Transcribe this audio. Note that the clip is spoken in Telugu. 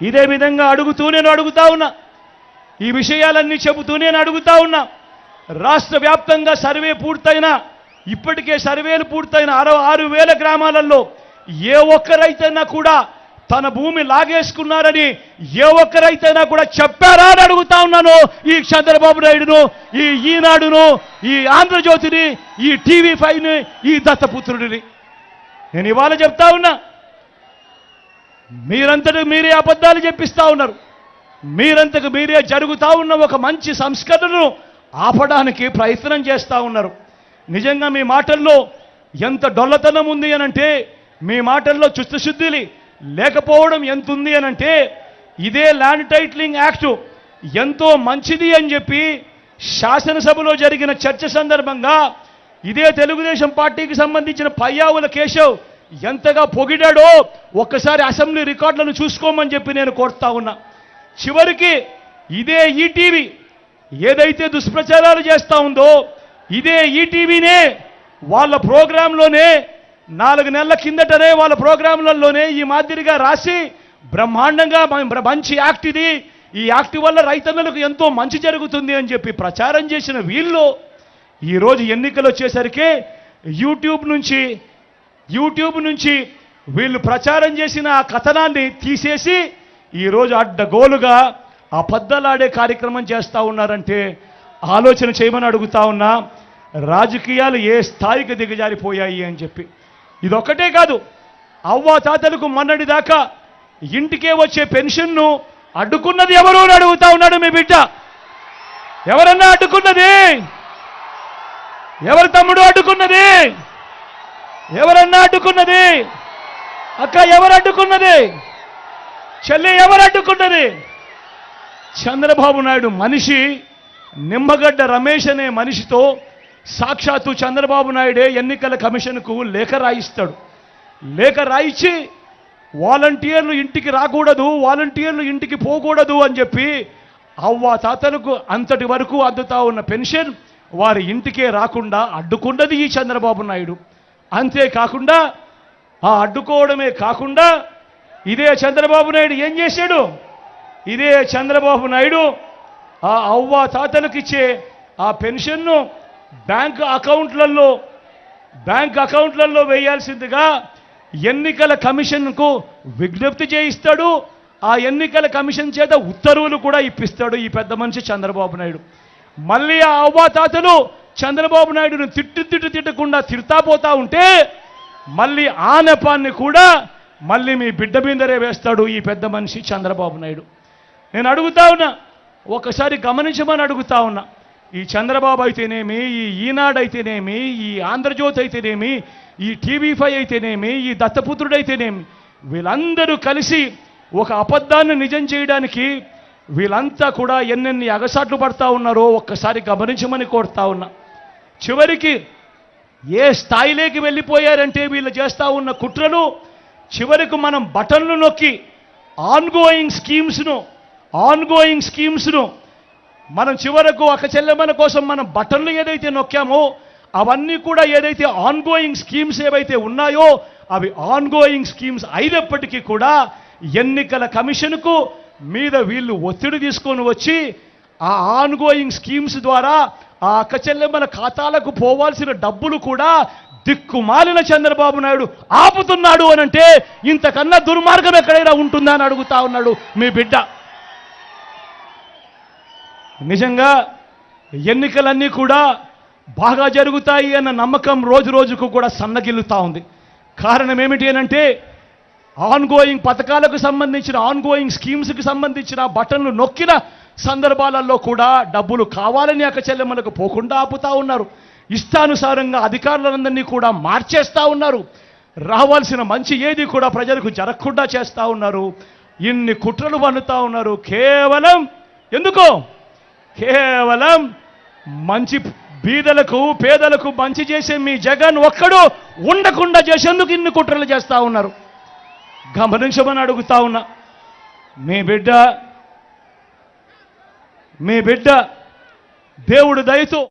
ఇదే విధంగా అడుగుతూ నేను అడుగుతా ఉన్నా. ఈ విషయాలన్నీ చెబుతూ నేను అడుగుతా ఉన్నా. రాష్ట్ర వ్యాప్తంగా సర్వే పూర్తయిన ఇప్పటికే సర్వేలు పూర్తయిన అరవై ఆరు వేల గ్రామాలలో ఏ ఒక్కరైతేనా కూడా తన భూమి లాగేసుకున్నారని ఏ ఒక్కరైతేనా కూడా చెప్పారా అని అడుగుతా ఉన్నాను. ఈ చంద్రబాబు నాయుడును ఈ ఈనాడును ఈ ఆంధ్రజ్యోతిని ఈ టీవీ ఫైవ్ని ఈ దత్తపుత్రుడిని. నేను ఇవాళ చెప్తా ఉన్నా. మీరంతటి మీరే అబద్ధాలు చెప్పిస్తూ ఉన్నారు. మీరంతకు మీరే జరుగుతూ ఉన్న ఒక మంచి సంస్కరణను ఆపడానికి ప్రయత్నం చేస్తూ ఉన్నారు. నిజంగా మీ మాటల్లో ఎంత డొల్లతనం ఉంది అనంటే మీ మాటల్లో చిత్తశుద్ధిలి లేకపోవడం ఎంత ఉంది అనంటే ఇదే ల్యాండ్ టైటిలింగ్ యాక్టు ఎంతో మంచిది అని చెప్పి శాసనసభలో జరిగిన చర్చ సందర్భంగా ఇదే తెలుగుదేశం పార్టీకి సంబంధించిన పయ్యావుల కేశవ్ ఎంతగా పొగిడాడో ఒక్కసారి అసెంబ్లీ రికార్డులను చూసుకోమని చెప్పి నేను కోరుతా ఉన్నా. చివరికి ఇదే ఈటీవీ ఏదైతే దుష్ప్రచారాలు చేస్తూ ఉందో ఇదే ఈటీవీనే వాళ్ళ ప్రోగ్రాంలోనే నాలుగు నెలల కిందటనే వాళ్ళ ప్రోగ్రాంలలోనే ఈ మాదిరిగా రాసి బ్రహ్మాండంగా మంచి యాక్ట్ ఇది. ఈ యాక్ట్ వల్ల రైతన్నలకు ఎంతో మంచి జరుగుతుంది అని చెప్పి ప్రచారం చేసిన వీళ్ళు ఈరోజు ఎన్నికలు వచ్చేసరికి యూట్యూబ్ నుంచి యూట్యూబ్ నుంచి వీళ్ళు ప్రచారం చేసిన ఆ కథనాన్ని తీసేసి ఈరోజు అడ్డగోలుగా అబద్ధలాడే కార్యక్రమం చేస్తూ ఉన్నారంటే ఆలోచన చేయమని అడుగుతా ఉన్నా రాజకీయాలు ఏ స్థాయికి దిగజారిపోయాయి అని చెప్పి. ఇదొక్కటే కాదు అవ్వ తాతలకు మొన్నటి దాకా ఇంటికే వచ్చే పెన్షన్ను అడ్డుకున్నది ఎవరు అని అడుగుతా ఉన్నాడు మీ బిడ్డ. ఎవరన్నా అడ్డుకున్నది? ఎవరు తమ్ముడు అడ్డుకున్నది? ఎవరన్నా అడ్డుకున్నది? అక్క ఎవరు అడ్డుకున్నది చెల్లి ఎవరు అడ్డుకున్నది చంద్రబాబు నాయుడు మనిషి నిమ్మగడ్డ రమేష్ అనే మనిషితో సాక్షాత్తు చంద్రబాబు నాయుడే ఎన్నికల కమిషన్కు లేఖ రాయిస్తాడు. లేఖ రాయించి వాలంటీర్లు ఇంటికి రాకూడదు వాలంటీర్లు ఇంటికి పోకూడదు అని చెప్పి అవ్వ తాతలకు అంతటి వరకు అందుతా ఉన్న పెన్షన్ వారి ఇంటికే రాకుండా అడ్డుకున్నది ఈ చంద్రబాబు నాయుడు. అంతేకాకుండా ఆ అడ్డుకోవడమే కాకుండా ఇదే చంద్రబాబు నాయుడు ఏం చేశాడు? ఇదే చంద్రబాబు నాయుడు ఆ అవ్వ తాతలకు ఇచ్చే ఆ పెన్షన్ను బ్యాంక్ అకౌంట్లలో బ్యాంక్ అకౌంట్లలో వేయాల్సిందిగా ఎన్నికల కమిషన్కు విజ్ఞప్తి చేయిస్తాడు. ఆ ఎన్నికల కమిషన్ చేత ఉత్తర్వులు కూడా ఇప్పిస్తాడు ఈ పెద్ద మనిషి చంద్రబాబు నాయుడు. మళ్ళీ ఆ అవ్వాతాతలు చంద్రబాబు నాయుడును తిట్టు తిట్టు తిట్టకుండా తిడతా పోతా ఉంటే మళ్ళీ ఆ నెపాన్ని కూడా మళ్ళీ మీ బిడ్డ మీదరే వేస్తాడు ఈ పెద్ద మనిషి చంద్రబాబు నాయుడు. నేను అడుగుతా ఉన్నా ఒకసారి గమనించమని అడుగుతా ఉన్నా ఈ చంద్రబాబు అయితేనేమి ఈ ఈనాడు అయితేనేమి ఈ ఆంధ్రజ్యోతి అయితేనేమి ఈ టీవీ ఫైవ్ అయితేనేమి ఈ దత్తపుత్రుడు అయితేనేమి వీళ్ళందరూ కలిసి ఒక అబద్ధాన్ని నిజం చేయడానికి వీళ్ళంతా కూడా ఎన్నెన్ని అగసాట్లు పడతా ఉన్నారో ఒక్కసారి గమనించమని కోరుతా ఉన్నా. చివరికి ఏ స్థాయిలోకి వెళ్ళిపోయారంటే వీళ్ళు చేస్తూ ఉన్న కుట్రలు చివరికి మనం బటన్లు నొక్కి ఆన్గోయింగ్ స్కీమ్స్ను ఆన్గోయింగ్ స్కీమ్స్ను మనం చివరకు ఒక చెల్లెమ్మల కోసం మనం బటన్లు ఏదైతే నొక్కామో అవన్నీ కూడా ఏదైతే ఆన్గోయింగ్ స్కీమ్స్ ఏవైతే ఉన్నాయో అవి ఆన్గోయింగ్ స్కీమ్స్ అయినప్పటికీ కూడా ఎన్నికల కమిషన్కు మీద వీళ్ళు ఒత్తిడి తీసుకొని వచ్చి ఆ ఆన్గోయింగ్ స్కీమ్స్ ద్వారా ఆ అక్క చెల్లెమ్మల ఖాతాలకు పోవాల్సిన డబ్బులు కూడా దిక్కుమాలిన చంద్రబాబు నాయుడు ఆపుతున్నాడు అనంటే ఇంతకన్నా దుర్మార్గం ఎక్కడైనా ఉంటుందా అని అడుగుతా ఉన్నాడు మీ బిడ్డ. నిజంగా ఎన్నికలన్నీ కూడా బాగా జరుగుతాయి అన్న నమ్మకం రోజు రోజుకు కూడా సన్నగిల్లుతా ఉంది. కారణం ఏమిటి అనంటే ఆన్గోయింగ్ పథకాలకు సంబంధించిన ఆన్గోయింగ్ స్కీమ్స్కి సంబంధించిన బటన్లు నొక్కిన సందర్భాలలో కూడా డబ్బులు కావాలని అక్క చెల్లెమ్మలకు పోకుండా ఆపుతా ఉన్నారు. ఇష్టానుసారంగా అధికారులందరినీ కూడా మార్చేస్తూ ఉన్నారు. రావాల్సిన మంచి ఏది కూడా ప్రజలకు జరగకుండా చేస్తూ ఉన్నారు. ఇన్ని కుట్రలు పన్నుతా ఉన్నారు. కేవలం ఎందుకో? కేవలం మంచి బీదలకు పేదలకు మంచి చేసే మీ జగన్ ఒక్కడు ఉండకుండా చేసేందుకు ఇన్ని కుట్రలు చేస్తూ ఉన్నారు. గమనించమని అడుగుతా ఉన్నా. మీ బిడ్డ మీ బిడ్డ దేవుడు దయతో